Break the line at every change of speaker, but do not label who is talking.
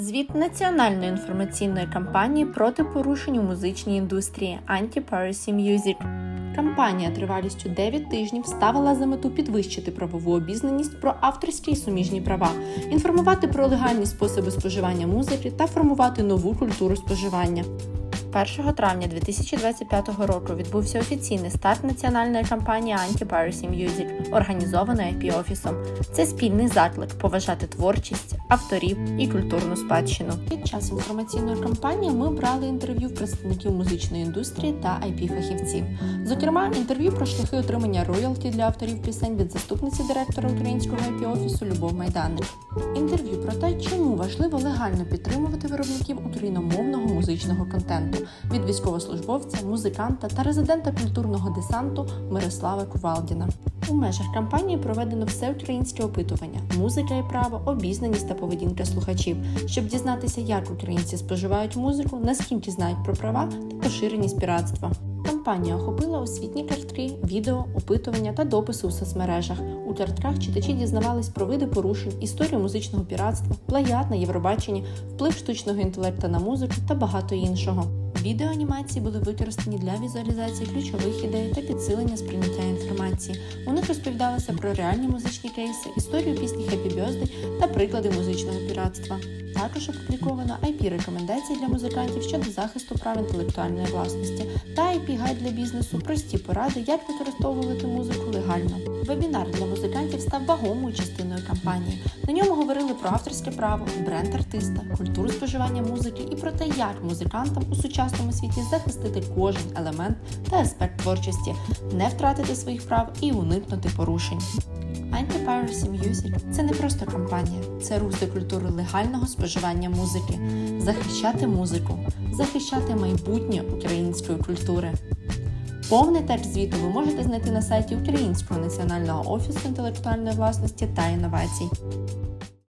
Звіт національної інформаційної кампанії проти порушень у музичній індустрії Anti-Piracy Music. Кампанія тривалістю 9 тижнів ставила за мету підвищити правову обізнаність про авторські і суміжні права, інформувати про легальні способи споживання музики та формувати нову культуру споживання. 1 травня 2025 року відбувся офіційний старт національної кампанії Anti-Piracy Music, організованої IP офісом. Це спільний заклик поважати творчість, авторів і культурну спадщину. Під час інформаційної кампанії ми брали інтерв'ю представників музичної індустрії та IP фахівців. Зокрема, інтерв'ю про шляхи отримання роялті для авторів пісень від заступниці директора українського IP офісу Любов Майданик. Інтерв'ю про те, чому важливо легально підтримувати виробників україномовного музичного контенту від військовослужбовця, музиканта та резидента культурного десанту Мирослава Кувалдіна. У межах кампанії проведено всеукраїнське опитування, музика і право, обізнаність та поведінка слухачів, щоб дізнатися, як українці споживають музику, наскільки знають про права та поширеність піратства. Кампанія охопила освітні картки, відео, опитування та дописи у соцмережах. У картках читачі дізнавались про види порушень, історію музичного піратства, плагіат на Євробаченні, вплив штучного інтелекта на музику та багато іншого. Відеоанімації були використані для візуалізації ключових ідей та підсилення сприйняття інформації. У них розповідалося про реальні музичні кейси, історію пісні Happy Birthday та приклади музичного піратства. Також опубліковано IP-рекомендації для музикантів щодо захисту прав інтелектуальної власності та IP-гайд для бізнесу, прості поради, як використовувати музику легально. Вебінар для музикантів став вагомою частиною кампанії. На ньому говорили про авторське право, бренд артиста, культуру споживання музики і про те, як музикантам у сучасному світі захистити кожен елемент та аспект творчості, не втратити своїх прав і уникнути порушень. Anti-Piracy Music – це не просто кампанія, це рух до культури легального споживання музики, захищати музику, захищати майбутнє української культури. Повний текст звіту ви можете знайти на сайті Українського національного офісу інтелектуальної власності та інновацій.